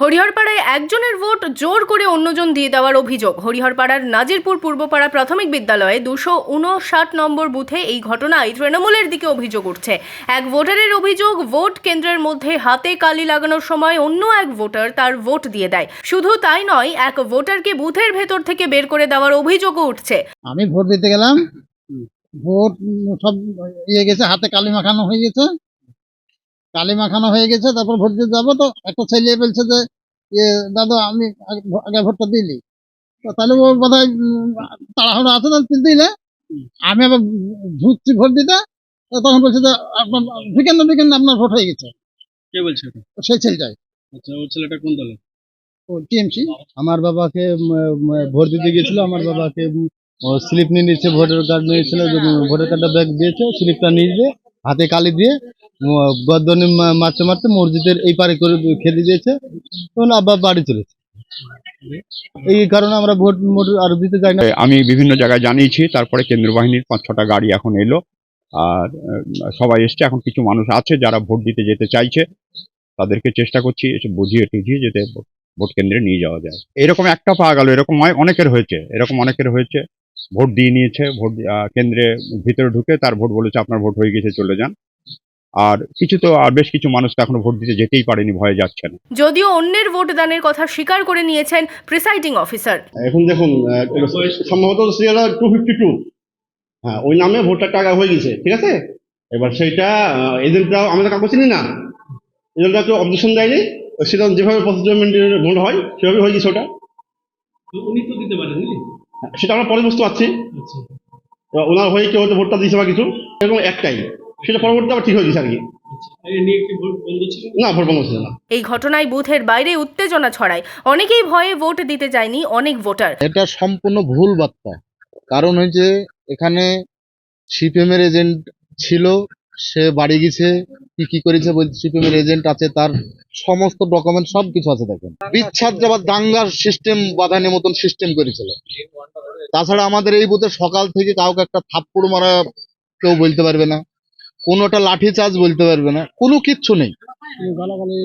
হরিহরপাড়ায় একজনের ভোট জোর করে অন্যজন দিয়ে দেওয়ার অভিযোগ। হরিহরপাড়ার নাজিরপুর পূর্বপাড়া প্রাথমিক বিদ্যালয়ে দুশো উনষাট নম্বর বুথে এই ঘটনায় তৃণমূলের দিকে অভিযোগ উঠছে। এক ভোটারের অভিযোগ ভোট কেন্দ্রের মধ্যে হাতে কালি লাগানোর সময় অন্য এক ভোটার তার ভোট দিয়ে দেয়। শুধু তাই নয় এক ভোটারকে বুথের ভেতর থেকে বের করে দেওয়ার অভিযোগও উঠছে। আমি ভোট দিতে গেলাম। ভোট সব ইয়ে গেছে হাতে কালি মাখানো হয়ে গেছে। কালি মাখানো হয়ে গেছে তারপর ভোট দিতে যাব তো একটা ছেলে বলছে যে ইয়ে দাদা আমি আগে ভোটটা দিলি তো তাহলে ও বোধ হয় তাড়াহুড়ো আছে না দিলে আমি আবার ঢুকছি ভোট দিতে তখন বলছে যে আপনার ঢুকেন না আপনার ভোট হয়ে গেছে। কে বলছে সেই ছেলেটাই। আচ্ছা ওই ছেলেটা কোন দলে ও টিএমসি। আমার বাবাকে ভোট দিতে গিয়েছিল আমার বাবাকে স্লিপ নিয়ে নিচ্ছে ভোটার কার্ড নিয়েছিল ভোটার কার্ডটা ব্যাগ দিয়েছে স্লিপটা নিয়ে হাতে কালি দিয়ে গদ্দনি মারতে মারতে মসজিদের এই পারে করে খেতে দিয়েছে, তখন আব্বা বাড়ি চলেছে। এই কারণে আমরা ভোট, মোট আর দিতে যাই না। আমি বিভিন্ন জায়গায় জানিয়েছি, তারপরে কেন্দ্র বাহিনীর পাঁচ ছটা গাড়ি এখন এলো, আর সবাই এসছে, এখন কিছু মানুষ আছে যারা ভোট দিতে যেতে চাইছে, তাদেরকে চেষ্টা করছি, এসে বুঝিয়ে টুঝিয়ে যেতে ভোট- ভোট কেন্দ্রে নিয়ে যাওয়া যায়। এরকম একটা পাওয়া গেল, এরকম অনেকের হয়েছে, এরকম অনেকের হয়েছে ভোট দিয়ে নিয়েছে ভোট কেন্দ্রে ভিতরে ঢুকে তার ভোট বলেছে আপনার ভোট হয়ে গেছে চলে যান। আর কিছু তো আর বেশ কিছু মানুষ তো এখনও ভোট দিতে যেতেই পারেনি ভয়ে যাচ্ছেন যদিও অন্যের ভোট দানের কথা স্বীকার করে নিয়েছেন প্রিসাইডিং অফিসার। এখন দেখুন সম্ভবত সিরিয়াল টু ফিফটি টু হ্যাঁ ওই নামে ভোটার টাকা হয়ে গেছে ঠিক আছে? এবার সেইটা এজেন্টরাও আমাদের কাউকে চিনি না? এজেন্টরা কেউ অবজেকশন দেয়নি? সেটা যেভাবে প্রসিডিউর মেনটেন ভোট হয় সেভাবে হয়ে গেছে ওটা। উনি তো সেটা আমরা পরে বুঝতে পারছি ওনার হয়ে কেউ হয়তো ভোটটা দিয়েছে বা কিছু এরকম একটাই। সেটা পরবর্তীতে আবার ঠিক হয়ে গেছে আর কি। আচ্ছা। এই নিয়ে কি ভোট বন্ধ ছিল? না ভোট বন্ধ ছিল না। এই ঘটনায় বুথের বাইরে উত্তেজনা ছড়ায়। অনেকেই ভয়ে ভোট দিতে যায়নি অনেক ভোটার। এটা সম্পূর্ণ ভুল বার্তা। কারণ হচ্ছে এখানে সিপিএম এর এজেন্ট ছিল সে বাড়ি গেছে কি কি করেছে সিপিএম এর এজেন্ট আছে তার সমস্ত ডকুমেন্ট সব কিছু আছে দেখেন। বিচ্ছাদ যাবার দাঙ্গার সিস্টেম বাঁধানোর মতন সিস্টেম করেছিল তাছাড়া আমাদের এই বুথে সকাল থেকে কাউকে একটা থাপ্পড় মারা কেউ বলতে পারবে না, কোনোটা লাঠি চার্জ বলতে পারবে না, কোনো কিচ্ছু নেই।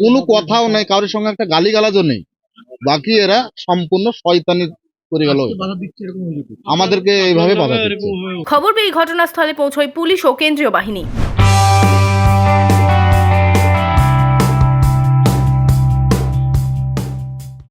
কোনো কথাও নেই, কারোর সঙ্গে একটা গালিগালাজও নেই। বাকি এরা সম্পূর্ণ শয়তানি করে গেল আমাদেরকে এইভাবে খবর পেয়ে ঘটনাস্থলে পৌঁছয় পুলিশ ও কেন্দ্রীয় বাহিনী।